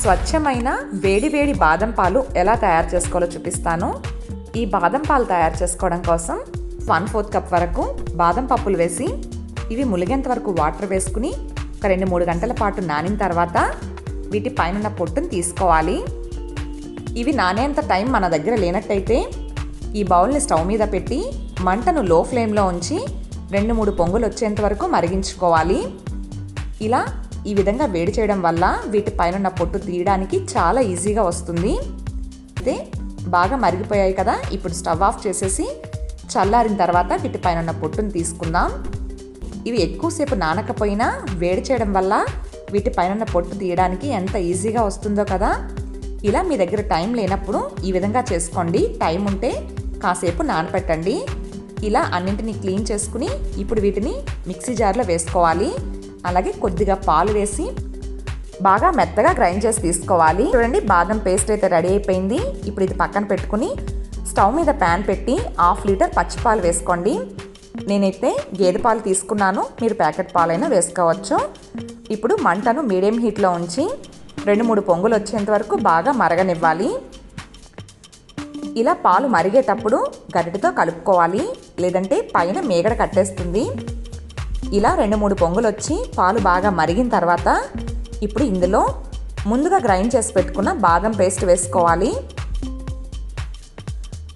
స్వచ్ఛమైన వేడి వేడి బాదం పాలు ఎలా తయారు చేసుకోవాలో చూపిస్తాను. ఈ బాదం పాలు తయారు చేసుకోవడం కోసం వన్ ఫోర్త్ కప్ వరకు బాదం పప్పులు వేసి ఇవి ములిగేంత వరకు వాటర్ వేసుకుని ఒక రెండు మూడు గంటల పాటు నానిన తర్వాత వీటి పైన పొట్టును తీసుకోవాలి. ఇవి నానేంత టైం మన దగ్గర లేనట్టయితే ఈ బౌల్ని స్టవ్ మీద పెట్టి మంటను లో ఫ్లేమ్లో ఉంచి రెండు మూడు పొంగులు వచ్చేంత వరకు మరిగించుకోవాలి. ఇలా ఈ విధంగా వేడి చేయడం వల్ల వీటి పైన పొట్టు తీయడానికి చాలా ఈజీగా వస్తుంది. అయితే బాగా మరిగిపోయాయి కదా ఇప్పుడు స్టవ్ ఆఫ్ చేసేసి చల్లారిన తర్వాత వీటి పైన ఉన్న పొట్టును తీసుకుందాం. ఇవి ఎక్కువసేపు నానకపోయినా వేడి చేయడం వల్ల వీటి పైన పొట్టు తీయడానికి ఎంత ఈజీగా వస్తుందో కదా. ఇలా మీ దగ్గర టైం లేనప్పుడు ఈ విధంగా చేసుకోండి. టైం ఉంటే కాసేపు నానపెట్టండి. ఇలా అన్నింటినీ క్లీన్ చేసుకుని ఇప్పుడు వీటిని మిక్సీ జార్లో వేసుకోవాలి. అలాగే కొద్దిగా పాలు వేసి బాగా మెత్తగా గ్రైండ్ చేసి తీసుకోవాలి. చూడండి బాదం పేస్ట్ అయితే రెడీ అయిపోయింది. ఇప్పుడు ఇది పక్కన పెట్టుకుని స్టవ్ మీద ప్యాన్ పెట్టి హాఫ్ లీటర్ పచ్చిపాలు వేసుకోండి. నేనైతే గేదె పాలు తీసుకున్నాను. మీరు ప్యాకెట్ పాలైనా వేసుకోవచ్చు. ఇప్పుడు మంటను మీడియం హీట్లో ఉంచి రెండు మూడు పొంగులు వచ్చేంత వరకు బాగా మరగనివ్వాలి. ఇలా పాలు మరిగేటప్పుడు గరిటతో కలుపుకోవాలి. లేదంటే పైన మేగడ కట్టేస్తుంది. ఇలా రెండు మూడు పొంగులు వచ్చి పాలు బాగా మరిగిన తర్వాత ఇప్పుడు ఇందులో ముందుగా గ్రైండ్ చేసి పెట్టుకున్న బాదం పేస్ట్ వేసుకోవాలి.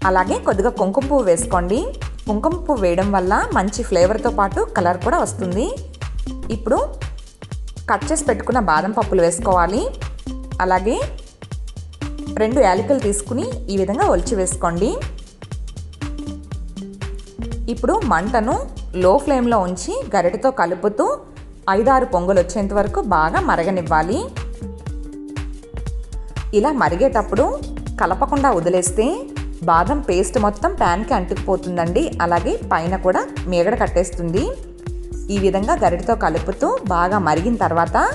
అలాగే కొద్దిగా కుంకుమ పువ్వు వేసుకోండి. కుంకుమ పువ్వు వేయడం వల్ల మంచి ఫ్లేవర్తో పాటు కలర్ కూడా వస్తుంది. ఇప్పుడు కట్ చేసి పెట్టుకున్న బాదం పప్పులు వేసుకోవాలి. అలాగే రెండు యాలకులు తీసుకుని ఈ విధంగా ఒలిచి వేసుకోండి. ఇప్పుడు మంటను లో ఫ్లేమ్లో ఉంచి గరిటతో కలుపుతూ ఐదారు పొంగులు వచ్చేంత వరకు బాగా మరగనివ్వాలి. ఇలా మరిగేటప్పుడు కలపకుండా వదిలేస్తే బాదం పేస్ట్ మొత్తం ప్యాన్కి అంటుకుపోతుందండి. అలాగే పైన కూడా మేగడ కట్టేస్తుంది. ఈ విధంగా గరిటతో కలుపుతూ బాగా మరిగిన తర్వాత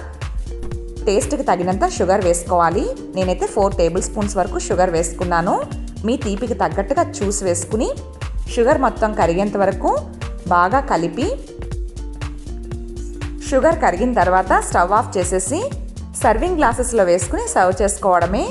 టేస్ట్కి తగినంత షుగర్ వేసుకోవాలి. నేనైతే ఫోర్ టేబుల్ స్పూన్స్ వరకు షుగర్ వేసుకున్నాను. మీ తీపికి తగ్గట్టుగా చూసి వేసుకుని షుగర్ మొత్తం కరిగేంత వరకు బాగా కలిపి షుగర్ కరిగిన తర్వాత స్టవ్ ఆఫ్ చేసేసి సర్వింగ్ గ్లాసెస్లో వేసుకుని సర్వ్ చేసుకోవడమే